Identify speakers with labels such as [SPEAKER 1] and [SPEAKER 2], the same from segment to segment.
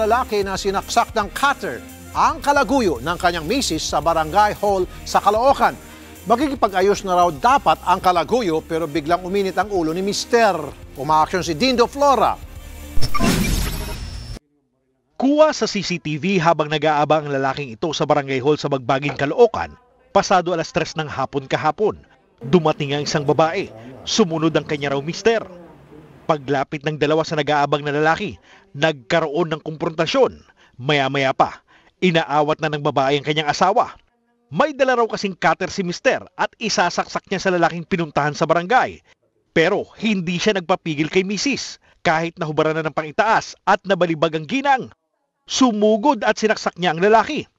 [SPEAKER 1] lalaki na sinaksak ng cutter ang kalaguyo ng kanyang misis sa barangay hall sa Caloocan. Magkikipag-ayos na raw dapat ang kalaguyo pero biglang uminit ang ulo ni Mister. Umaaksyon si Dindo Flora.
[SPEAKER 2] Kuha sa CCTV habang nag-aabang ang lalaking ito sa barangay hall sa Bagbagin, Caloocan, pasado alas 3 ng hapon kahapon. Dumating ang isang babae, sumunod ang kanya raw mister. Paglapit ng dalawa sa nag-aabang na lalaki, nagkaroon ng konfrontasyon. Maya-maya pa, inaawat na ng babae ang kanyang asawa. May dala raw kasing cutter si mister at isasaksak niya sa lalaking pinuntahan sa barangay. Pero hindi siya nagpapigil kay misis kahit nahubaran na ng pangitaas at nabalibag ang ginang. Sumugod at sinaksak niya ang lalaki.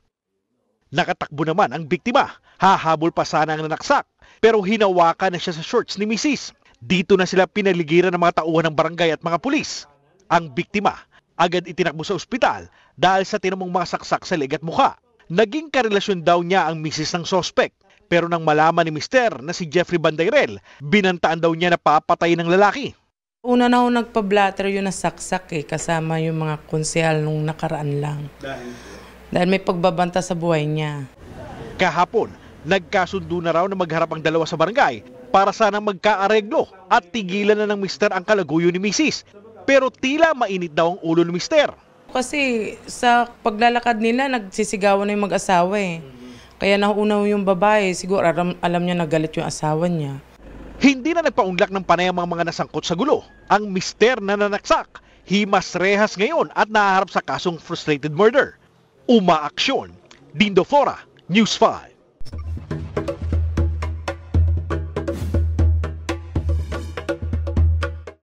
[SPEAKER 2] Nakatakbo naman ang biktima. Hahabol pa sana ang nanaksak pero hinawakan na siya sa shorts ni misis. Dito na sila pinaligiran ng mga tauhan ng barangay at mga pulis. Ang biktima agad itinakbo sa ospital dahil sa tinamong mga saksak sa leg at mukha. Naging karelasyon daw niya ang misis ng sospek. Pero nang malaman ni Mister na si Jeffrey Bandayrel, binantaan daw niya na papatay ng lalaki.
[SPEAKER 3] Una na ako nagpa-blatter yun na saksak eh, kasama yung mga konsehal nung nakaraan lang. Dahil? may pagbabanta sa buhay niya.
[SPEAKER 2] Kahapon, nagkasundo na raw na magharap ang dalawa sa barangay para sana magkaareglo at tigilan na ng mister ang kalaguyo ni misis. Pero tila mainit daw ang ulo ni mister.
[SPEAKER 3] Kasi sa paglalakad nila, nagsisigawan na yung mag-asawa eh. Kaya nauunaw yung babae, siguro alam, alam niya nagalit yung asawa niya.
[SPEAKER 2] Hindi na nagpaunlak ng panay ang mga mga nasangkot sa gulo. Ang mister na nanaksak, himas rehas ngayon at naharap sa kasong frustrated murder. Umaaksyon. Dindo Flora, News 5.